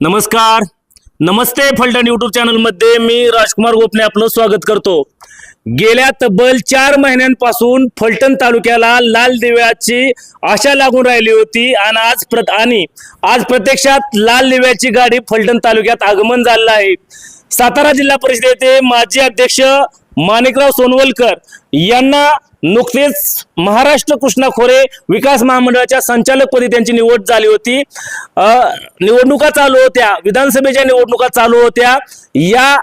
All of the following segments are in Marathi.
नमस्कार. नमस्ते फलटण युट्यूब चॅनलमध्ये मी राजकुमार गोपने आपलं स्वागत करतो. गेल्या तब्बल चार महिन्यांपासून फलटण तालुक्याला लाल दिव्याची आशा लागून राहिली होती आणि आज प्र आणि आज प्रत्यक्षात लाल दिव्याची गाडी फलटण तालुक्यात आगमन झालं आहे. सातारा जिल्हा परिषदेचे माजी अध्यक्ष माणिकराव सोनवलकर यांना नुकतेच महाराष्ट्र कृष्णा खोरे विकास महामंडळाच्या संचालकपदी त्यांची निवड झाली होती. निवडणुका चालू होत्या. विधानसभेच्या निवडणुका चालू होत्या. या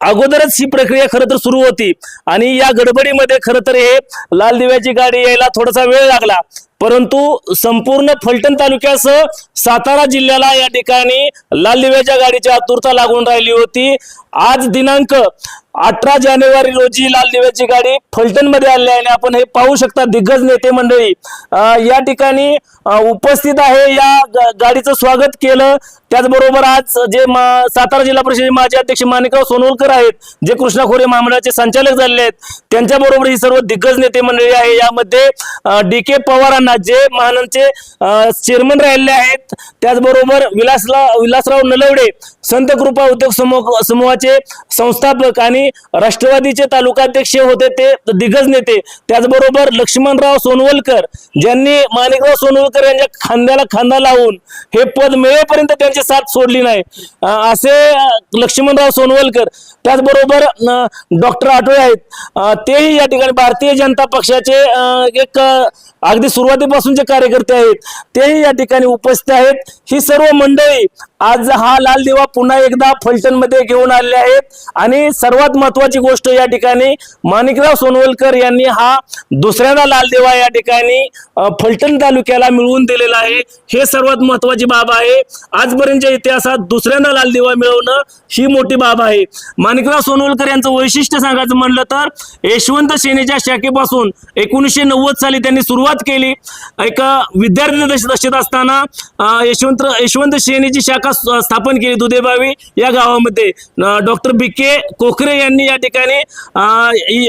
अगोदरच ही प्रक्रिया खरं तर सुरू होती. आणि या गडबडीमध्ये खरं तर हे लाल दिव्याची गाडी यायला थोडासा वेळ लागला. परंतु संपूर्ण फलटण तालुक्यासह सातारा जिल्ह्याला या ठिकाणी लाल दिव्याच्या गाडीची आतुरता लागून राहिली होती. आज दिनांक अठरा जानेवारी रोजी लाल दिव्याची गाडी फलटणमध्ये आली आहे आणि आपण हे पाहू शकता दिग्गज नेते मंडळी. या ठिकाणी उपस्थित आहे या गाडीचं स्वागत केलं. त्याचबरोबर आज जे सातारा जिल्हा परिषद माजी अध्यक्ष माणिकराव सोनवलकर आहेत जे कृष्णा खोरे महामंडळाचे संचालक झालेले आहेत त्यांच्याबरोबर ही सर्व दिग्गज नेते मंडळी आहे. यामध्ये डी के पवारांना जे महानंदचे चेअरमन राहिलेले आहेत त्याचबरोबर विलासला विलासराव नलवडे संत कृपा उद्योग समूह समूहाचे संस्थापक आणि राष्ट्रवादीचे तालुकाध्यक्ष होते ते दिग्गज नेते. त्याचबरोबर लक्ष्मणराव सोनवलकर ज्यांनी माणिकराव सोनवलकर यांच्या खांद्याला खांदा लावून हे पद मिळेपर्यंत त्यांची साथ सोडली नाही. असे लक्ष्मणराव सोनवलकर त्याचबरोबर डॉक्टर आठवे आहेत. तेही या ठिकाणी भारतीय जनता पक्षाचे एक अगदी सुरुवातीपासूनचे कार्यकर्ते आहेत. तेही या ठिकाणी उपस्थित आहेत. ही सर्व मंडळी आज हा लाल दिवा पुन्हा एकदा फलटणमध्ये घेऊन आलेले आहेत. आणि सर्वात महत्वाची गोष्ट या ठिकाणी माणिकराव सोनवलकर यांनी हा दुसऱ्यांदा लाल दिवा या ठिकाणी फलटण तालुक्याला मिळवून दिलेला आहे. हे सर्वात महत्वाची बाब आहे. आजपर्यंतच्या इतिहासात दुसऱ्यांदा लाल दिवा मिळवणं ही मोठी बाब आहे. माणिकराव सोनवलकर यांचं वैशिष्ट्य सांगायचं म्हणलं तर यशवंत सेनेच्या शाखेपासून एकोणीसशे नव्वद साली त्यांनी सुरुवात केली. एक विद्यार्थी दशेत असताना यशवंत यशवंत सेनेची शाखा शाखा स्थापन केली दुधेबावी या गावामध्ये. डॉक्टर बी के कोकरे यांनी या ठिकाणी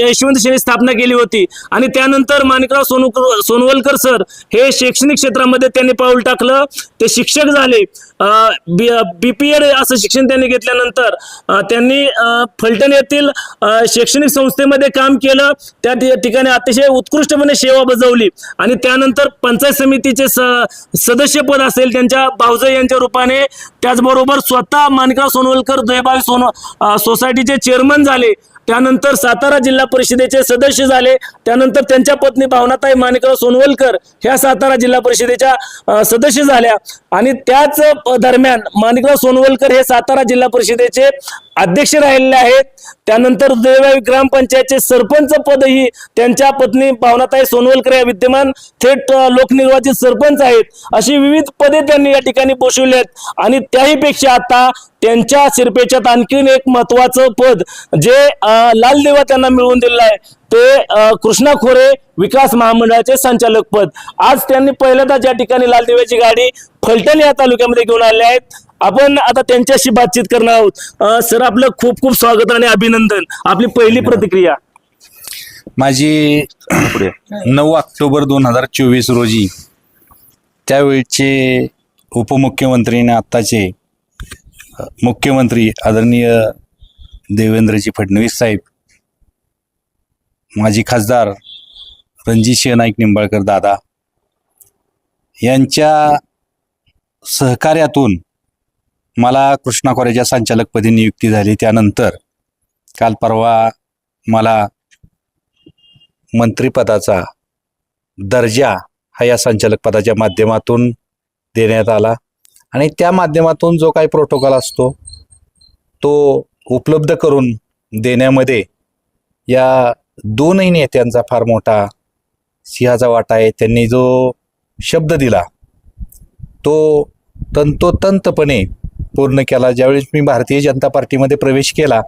यशवंत सेने स्थापना केली होती. आणि त्यानंतर माणिकराव सोनू सोनवलकर सर हे शैक्षणिक क्षेत्रामध्ये त्यांनी पाऊल टाकलं. ते शिक्षक झाले. बी पी एड असं शिक्षण त्यांनी घेतल्यानंतर त्यांनी फलटण येथील शैक्षणिक संस्थेमध्ये काम केलं. त्या ठिकाणी अतिशय उत्कृष्टपणे सेवा बजावली. आणि त्यानंतर पंचायत समितीचे स- सदस्यपद असेल त्यांच्या भाऊजाई यांच्या रूपाने त्याचबरोबर स्वतः माणिकराव सोनवलकर दयबाई सोन सोसायटीचे चेअरमन झाले. त्यानंतर सातारा जिल्हा परिषदेचे सदस्य झाले. त्यानंतर त्यांच्या पत्नी भावनाताई माणिकराव सोनवलकर ह्या सातारा जिल्हा परिषदेच्या सदस्य झाल्या. आणि त्याच दरम्यान माणिकराव सोनवलकर हे सातारा जिल्हा परिषदेचे अध्यक्ष राहिलेले आहेत. त्यानंतर देवाई ग्रामपंचायतचे सरपंच पदही त्यांच्या पत्नी भावनाताई सोनवलकर या विद्यमान थेट लोकनिर्वाचित सरपंच आहेत. अशी विविध पदे त्यांनी या ठिकाणी पोषवली आहेत. आणि त्याहीपेक्षा आता त्यांच्या शिरपेच्यात आणखीन एक महत्वाचं पद जे लाल देवा त्यांना मिळवून दिलेलं आहे ते कृष्णा खोरे विकास महामंडळाचे संचालक पद. आज त्यांनी पहिल्यांदाच या ठिकाणी लालदेवाची गाडी फलटण या तालुक्यामध्ये घेऊन आले आहेत आपण आता त्यांच्याशी बातचीत करणार आहोत. सर आपलं खूप खूप स्वागत आणि अभिनंदन. आपली पहिली प्रतिक्रिया. माझी नऊ ऑक्टोबर दोन हजार चोवीस रोजी त्यावेळचे उपमुख्यमंत्री आणि आत्ताचे मुख्यमंत्री आदरणीय देवेंद्रजी फडणवीस साहेब माजी खासदार रणजितसिंह नाईक निंबाळकर दादा यांच्या सहकार्यातून मला कृष्णा खोऱ्याच्या संचालकपदी नियुक्ती झाली. त्यानंतर काल परवा मला मंत्रिपदाचा दर्जा हा या संचालक पदाच्या माध्यमातून देण्यात आला. आणि त्या माध्यमातून जो काही प्रोटोकॉल असतो तो उपलब्ध करून देण्यामध्ये या दोनही नेत्यांचा फार मोठा सिंहाचा वाटा आहे. त्यांनी जो शब्द दिला तो तंतोतंतपणे पूर्ण केला. ज्यावेळेस मी भारतीय जनता पार्टीमध्ये प्रवेश केला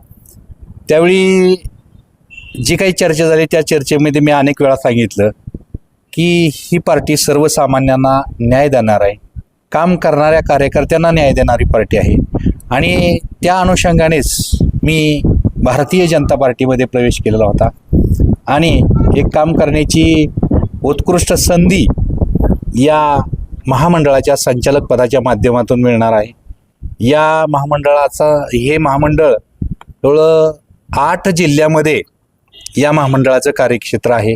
त्यावेळी जी काही चर्चा झाली त्या चर्चेमध्ये मी अनेक वेळा सांगितलं की ही पार्टी सर्वसामान्यांना न्याय देणार आहे. काम करणाऱ्या कार्यकर्त्यांना न्याय देणारी पार्टी आहे. आणि त्या अनुषंगानेच मी भारतीय जनता पार्टीमध्ये प्रवेश केलेला होता. आणि एक काम करण्याची उत्कृष्ट संधी या महामंडळाच्या संचालक पदाच्या माध्यमातून मिळणार आहे. या महामंडळाचा हे महामंडळ जवळ आठ जिल्ह्यामध्ये या महामंडळाचं कार्यक्षेत्र आहे.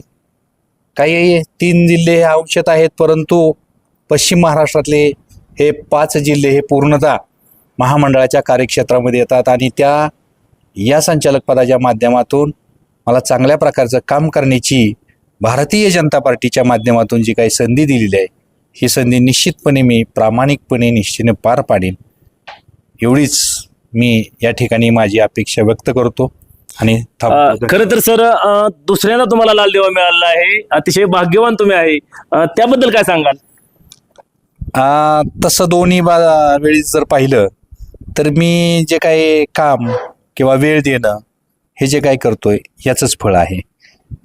काही तीन जिल्हे हे अंशत आहेत परंतु पश्चिम महाराष्ट्रातले हे पाच जिल्हे हे पूर्णतः महामंडळाच्या कार्यक्षेत्रामध्ये येतात आणि त्या या संचालक पदाच्या माध्यमातून मला चांगल्या प्रकारचं काम करण्याची भारतीय जनता पार्टीच्या माध्यमातून जी काही संधी दिलेली आहे ही संधी निश्चितपणे मी प्रामाणिकपणे निश्चितने पार पाडेन. एवढीच मी या ठिकाणी माझी अपेक्षा व्यक्त करतो आणि. खरं तर सर दुसऱ्यांदा तुम्हाला लाल दिवा मिळाला आहे. अतिशय भाग्यवान तुम्ही आहे. त्याबद्दल काय सांगाल? तसं दोन्ही वेळी जर पाहिलं तर मी जे काही काम किंवा वेळ देणं हे जे काही करतोय याचंच फळ आहे.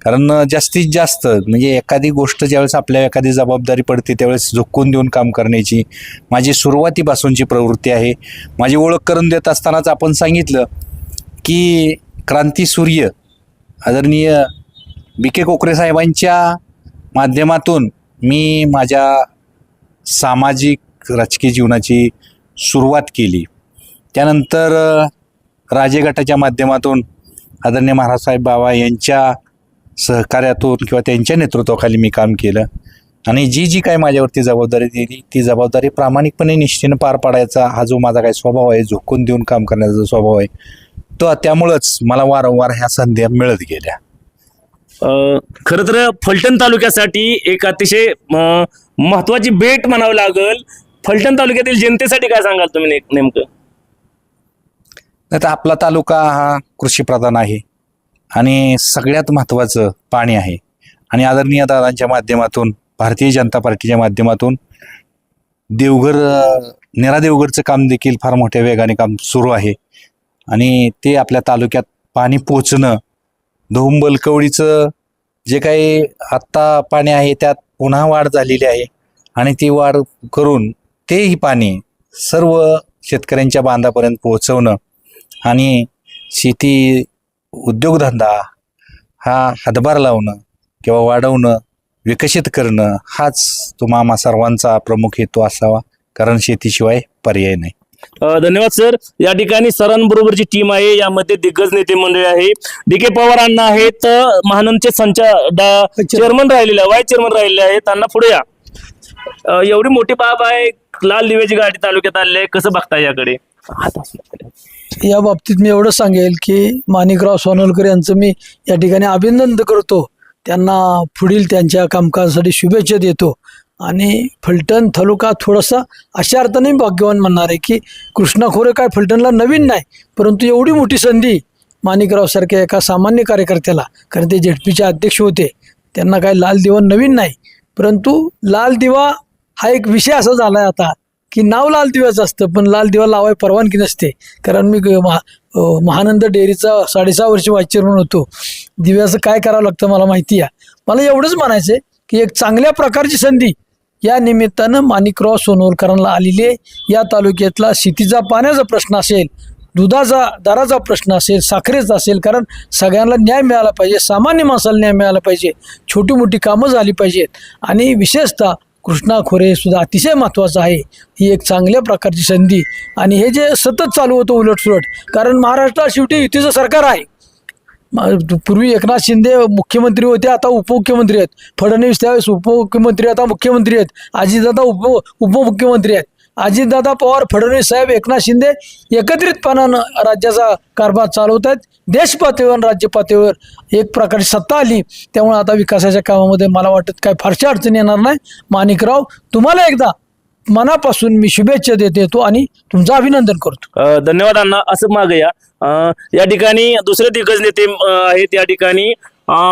कारण जास्तीत जास्त म्हणजे एखादी गोष्ट ज्यावेळेस आपल्या एखादी जबाबदारी पडते त्यावेळेस झोकून देऊन काम करण्याची माझी सुरुवातीपासूनची प्रवृत्ती आहे. माझी ओळख करून देत असतानाच आपण सांगितलं की क्रांती सूर्य आदरणीय बी के कोकरे साहेबांच्या माध्यमातून मी माझ्या सामाजिक राजकीय जीवनाची सुरुवात केली. त्यानंतर राजे गटाच्या माध्यमातून आदरणीय महाराजसाहेब बाबा यांच्या सहकार्यातून किंवा त्यांच्या नेतृत्वाखाली मी काम केलं. आणि जी जी काय माझ्यावरती जबाबदारी दिली ती जबाबदारी प्रामाणिकपणे निश्चितीनं पार पाडायचा हा जो माझा काही स्वभाव आहे झोकून देऊन काम करण्याचा जो स्वभाव आहे तो त्यामुळंच मला वारंवार ह्या संधी मिळत गेल्या. खरं तर फलटण तालुक्यासाठी एक अतिशय महत्वाची भेट म्हणावं लागल. फलटण तालुक्यातील जनतेसाठी काय सांगाल तुम्ही नेमकं? नाही तर आपला तालुका हा कृषीप्रधान आहे. आणि सगळ्यात महत्त्वाचं पाणी आहे. आणि आदरणीय दादांच्या माध्यमातून भारतीय जनता पार्टीच्या माध्यमातून देवघर नेरा देवघरचं काम देखील फार मोठ्या वेगाने काम सुरू आहे. आणि ते आपल्या तालुक्यात पाणी पोचणं धोंबल कवडीचं जे काही आत्ता पाणी आहे त्यात पुन्हा वाढ झालेली आहे. आणि ती वाढ करून तेही पाणी सर्व शेतकऱ्यांच्या बांधापर्यंत पोहोचवणं आणि शेती उद्योगधंदा हा हातभार लावणं किंवा वाढवणं विकसित करणं हाच तो मामा सर्वांचा प्रमुख हेतू असावा कारण शेतीशिवाय पर्याय नाही. अ, धन्यवाद सर. या ठिकाणी सरांबरोबरची टीम आहे. यामध्ये दिग्गज नेते मंडळी आहे. डी के पवार अण्णा आहेत. महानंदचे संचा चेअरमन राहिलेले व्हाईस चेअरमन राहिलेले आहेत. त्यांना पुढे या. एवढी मोठी बाब आहे. लाल दिव्याची गाडी तालुक्यात आली आहे. कसं बघताय याकडे? या बाबतीत मी एवढं सांगेल की माणिकराव सोनलकर यांचं मी या ठिकाणी अभिनंदन करतो. त्यांना पुढील त्यांच्या कामकाजासाठी शुभेच्छा देतो. आणि फलटण तालुका थोडासा अशा अर्थाने भाग्यवान म्हणणार आहे की कृष्णा खोरे काय फलटणला नवीन नाही परंतु एवढी मोठी संधी माणिकराव सारख्या एका सामान्य कार्यकर्त्याला कारण ते झेडपीचे अध्यक्ष होते त्यांना काय लाल दिवा नवीन नाही. परंतु लाल दिवा हा एक विषय असा झाला आहे आता की नाव लाल दिव्याचं असतं पण लाल दिवा लावाय परवानगी नसते. कारण मी महा महानंद डेअरीचा साडेसहा वर्ष व्हाईस चेअरमन होतो. दिव्याचं काय करावं लागतं मला माहिती आहे. मला एवढंच म्हणायचं आहे की एक चांगल्या प्रकारची संधी या निमित्तानं माणिकराव सोनवलकरांना आलेली आहे. या तालुक्यातला शेतीचा पाण्याचा प्रश्न असेल दुधाचा दराचा प्रश्न असेल साखरेचा असेल कारण सगळ्यांना न्याय मिळाला पाहिजे सामान्य माणसाला न्याय मिळाला पाहिजे छोटी मोठी कामं झाली पाहिजेत. आणि विशेषतः कृष्णा खोरे सुद्धा अतिशय महत्त्वाचं आहे. ही एक चांगल्या प्रकारची संधी आणि हे जे सतत चालू होतं उलटसुलट कारण महाराष्ट्रात शेवटी युतीचं सरकार आहे. पूर्वी एकनाथ शिंदे मुख्यमंत्री होते आता उपमुख्यमंत्री आहेत. फडणवीस त्यावेळेस उपमुख्यमंत्री आता मुख्यमंत्री आहेत. अजितदादा उप उपमुख्यमंत्री आहेत. अजितदादा पवार फडणवीस साहेब एकनाथ शिंदे एकत्रितपणानं राज्याचा कारभार चालवत आहेत देश पातळीवर राज्य पातळीवर एक प्रकारची सत्ता आली. त्यामुळे आता विकासाच्या कामामध्ये मला वाटत काय फारशा अडचणी येणार नाही. माणिकराव तुम्हाला एकदा मनापासून मी शुभेच्छा देत येतो आणि तुमचं अभिनंदन करतो. धन्यवाद अण्णा. असं मागया. या या ठिकाणी दुसरे दिग्गज नेते आहेत या ठिकाणी.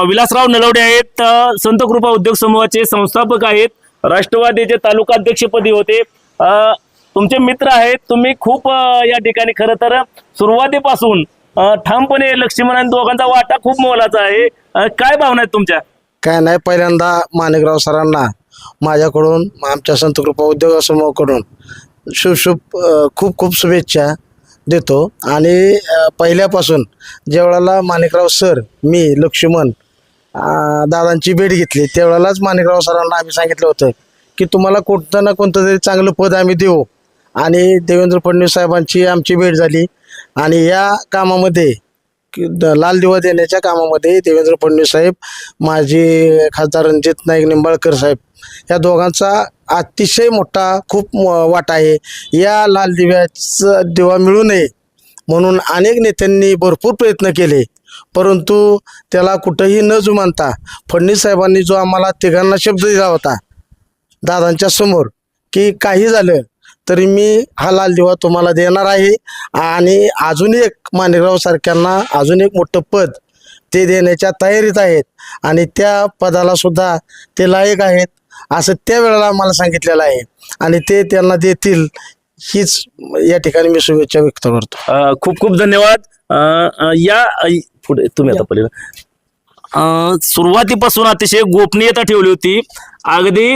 विलासराव नलवडे आहेत. संत कृपा उद्योग समूहाचे संस्थापक आहेत. राष्ट्रवादीचे तालुका अध्यक्षपदी होते. तुमचे मित्र आहेत तुम्ही खूप या ठिकाणी खरं तर सुरुवातीपासून ठामपणे लक्ष्मण आणि दोघांचा वाटा खूप मोलाचा आहे. काय भावना आहेत तुमच्या? काय नाही पहिल्यांदा माणिकराव सरांना माझ्याकडून आमच्या संत कृपा उद्योग समूहाकडून शुभ शुभ खूप खूप शुभेच्छा देतो. आणि पहिल्यापासून ज्यावेळेला माणिकराव सर मी लक्ष्मण दादांची भेट घेतली त्यावेळेलाच माणिकराव सरांना आम्ही सांगितलं होतं की तुम्हाला कोणतं ना कोणतं तरी चांगलं पद आम्ही देऊ. आणि देवेंद्र फडणवीस साहेबांची आमची भेट झाली. आणि या कामामध्ये की द- लाल दिवा देण्याच्या कामामध्ये देवेंद्र फडणवीस साहेब माजी खासदार रणजित नाईक निंबाळकर साहेब या दोघांचा अतिशय मोठा खूप म- वाटा आहे. या लाल दिव्याचं दिवा मिळू नये म्हणून अनेक नेत्यांनी भरपूर प्रयत्न केले. परंतु त्याला कुठंही न जुमानता फडणवीस साहेबांनी जो आम्हाला तिघांना शब्द दिला होता दादांच्या समोर की काही झालं तरी मी हा लाल दिवा तुम्हाला देणार आहे. आणि अजून एक माणिकराव सारख्यांना अजून एक मोठं पद ते देण्याच्या तयारीत आहेत. आणि त्या पदाला सुद्धा ते लायक आहेत असं त्या वेळेला आम्हाला सांगितलेलं आहे. आणि ते त्यांना देतील हीच या ठिकाणी मी शुभेच्छा व्यक्त करतो. खूप खूप धन्यवाद. या पुढे तुम्ही आता पहिले अ, सुरुवातीपासून अतिशय गोपनीयता ठेवली होती. अगदी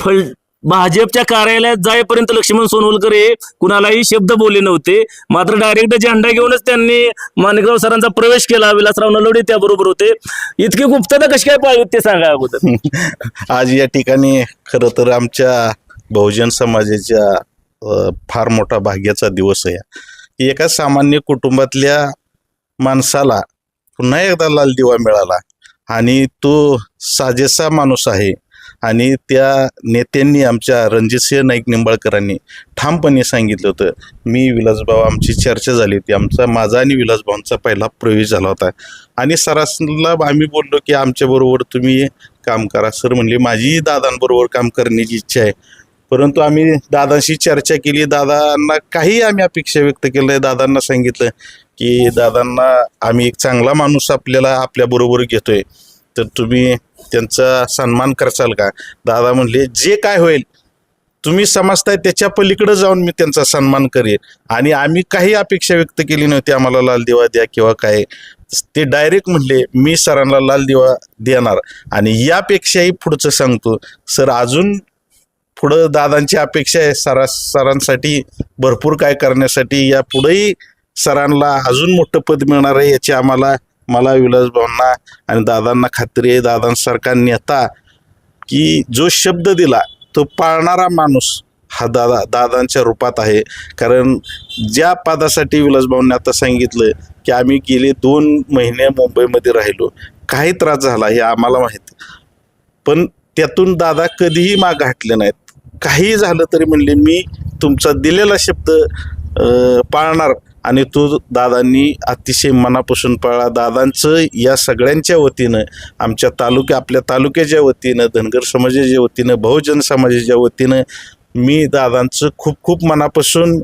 फळ भाजपच्या कार्यालयात जाईपर्यंत लक्ष्मण सोनवलकर हे कुणालाही शब्द बोलले नव्हते. मात्र डायरेक्ट झेंडा घेऊनच त्यांनी माणिकराव सरांचा प्रवेश केला. विलासराव नलवडे त्याबरोबर होते. इतकी गुप्तता कशी काय पाहिजे ते सांगा अगोदर. आज या ठिकाणी खरं तर आमच्या बहुजन समाजाच्या फार मोठा भाग्याचा दिवस आहे. एका सामान्य कुटुंबातल्या माणसाला पुन्हा एकदा लाल दिवा मिळाला. आणि तो साजेसा माणूस आहे. आणि त्या नेत्यांनी आमच्या रणजितसिंह नाईक निंबाळकरांनी ठामपणे सांगितलं होतं मी विलासभाऊ आमची चर्चा झाली होती. आमचा माझा आणि विलासभाऊंचा पहिला प्रवेश झाला होता. आणि सरासला आम्ही बोललो की आमच्याबरोबर तुम्ही काम करा सर. म्हणले माझी दादांबरोबर काम करण्याची इच्छा आहे. परंतु आम्ही दादांशी चर्चा केली. दादांना काही आम्ही अपेक्षा व्यक्त केलं दादांना सांगितलं की दादांना आम्ही एक चांगला माणूस आपल्याला आपल्याबरोबर घेतोय. तर तुम्ही त्यांचा सन्मान करसाल का? दादा म्हणले जे काय होईल तुम्ही समजताय त्याच्या पलीकडे जाऊन मी त्यांचा सन्मान करेन. आणि आम्ही काही अपेक्षा व्यक्त केली नव्हती आम्हाला लाल दिवा द्या किंवा काय. ते डायरेक्ट म्हणले मी सरांना लाल दिवा देणार. आणि यापेक्षाही पुढचं सांगतो सर अजून पुढं दादांची अपेक्षा आहे सरा सरांसाठी भरपूर काय करण्यासाठी. या पुढेही सरांना अजून मोठं पद मिळणार आहे याची आम्हाला मला विलास भाऊंना आणि दादांना खात्री आहे दादांसारखा नेता की जो शब्द दिला तो पाळणारा माणूस हा दादा दादांच्या रूपात आहे. कारण ज्या पदासाठी विलासभाऊंनी आता सांगितलं की आम्ही गेले दोन महिने मुंबईमध्ये राहिलो काही त्रास झाला हे आम्हाला माहीत. पण त्यातून दादा कधीही माग हटले नाहीत. काही झालं तरी म्हणले मी तुमचा दिलेला शब्द पाळणार आणि तो दादांनी अतिशय मनापासून पाळला. दादांचं या सगळ्यांच्या वतीनं आमच्या तालुक्या आपल्या तालुक्याच्या वतीनं धनगर समाजाच्या वतीनं बहुजन समाजाच्या वतीनं मी दादांचं खूप खूप मनापासून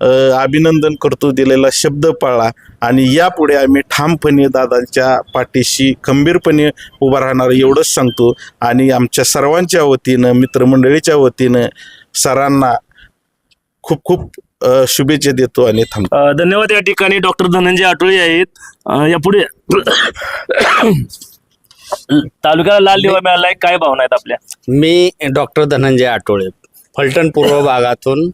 अभिनंदन करतो दिलेला शब्द पाळला. आणि यापुढे आम्ही ठामपणे दादांच्या पाठीशी खंबीरपणे उभा राहणार एवढंच सांगतो. आणि आमच्या सर्वांच्या वतीनं मित्रमंडळीच्या वतीनं सरांना खूप खूप अ, शुभेच्छा देतो आणि थांबतो. अ, धन्यवाद या ठिकाणी डॉक्टर धनंजय आठवळे आहेत. अ, यापुढे तालुक्याला लाल दिवा मिळालाय. काय भावना आहेत आपल्या? मी डॉक्टर धनंजय आठवळे फलटण पूर्व भागातून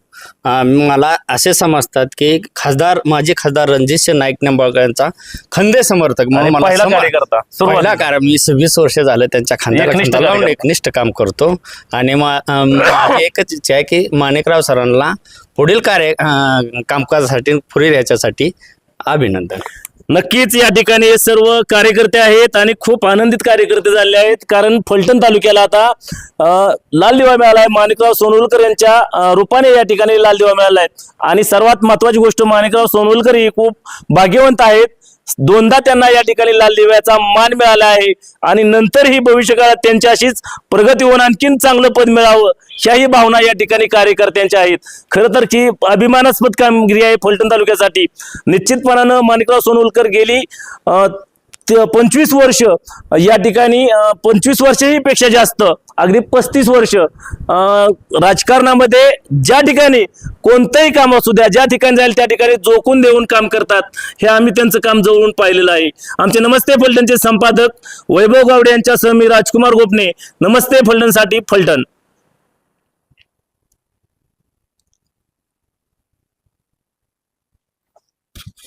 मला असे समजतात की खासदार माजी खासदार रणजितसिंह नाईक निंबाळकर यांचा खंदे समर्थक म्हणून मला पहिला सम- कार्यकर्ता पहिला सुरुवातीला. कार्य मी वीस वर्ष झालं त्यांच्या खांद्याला एकनिष्ठ खांदा लावून कार्यकर्ता. एकनिष्ठ काम करतो आणि मा- अं, माझी एकच इच्छा आहे की माणिकराव सरांना पुढील कार्य अं, कामकाजासाठी पुढील याच्यासाठी अभिनंदन नक्कीच या ठिकाणी हे सर्व कार्यकर्ते आहेत आणि खूप आनंदित कार्यकर्ते झाले आहेत. कारण फलटण तालुक्याला आता लाल दिवा मिळाला आहे माणिकराव सोनवलकर यांच्या रूपाने या ठिकाणी लाल दिवा मिळाला आहे आणि सर्वात महत्वाची गोष्ट माणिकराव सोनवलकर ही खूप भाग्यवंत आहेत. दोनदा त्यांना या ठिकाणी लाल दिव्याचा मान मिळाला आहे. आणि नंतरही भविष्यकाळात त्यांच्या अशीच प्रगती होऊन आणखीन चांगलं पद मिळावं ह्याही भावना या ठिकाणी कार्यकर्त्यांच्या आहेत. खरं तर ही अभिमानास्पद कामगिरी आहे फलटण तालुक्यासाठी. निश्चितपणानं माणिकराव सोनवलकर गेली. पंचवीस वर्ष या ठिकाणी पंचवीस वर्षही पेक्षा जास्त अगदी पस्तीस वर्ष राजकारणामध्ये ज्या ठिकाणी कोणतंही काम असू द्या ज्या ठिकाणी जाईल त्या ठिकाणी जोखून देऊन काम करतात हे आम्ही त्यांचं काम जवळून पाहिलेलं आहे. आमचे नमस्ते फलटणचे संपादक वैभव गावडे यांच्यासह मी राजकुमार गोपने नमस्ते फलटणसाठी फलटण.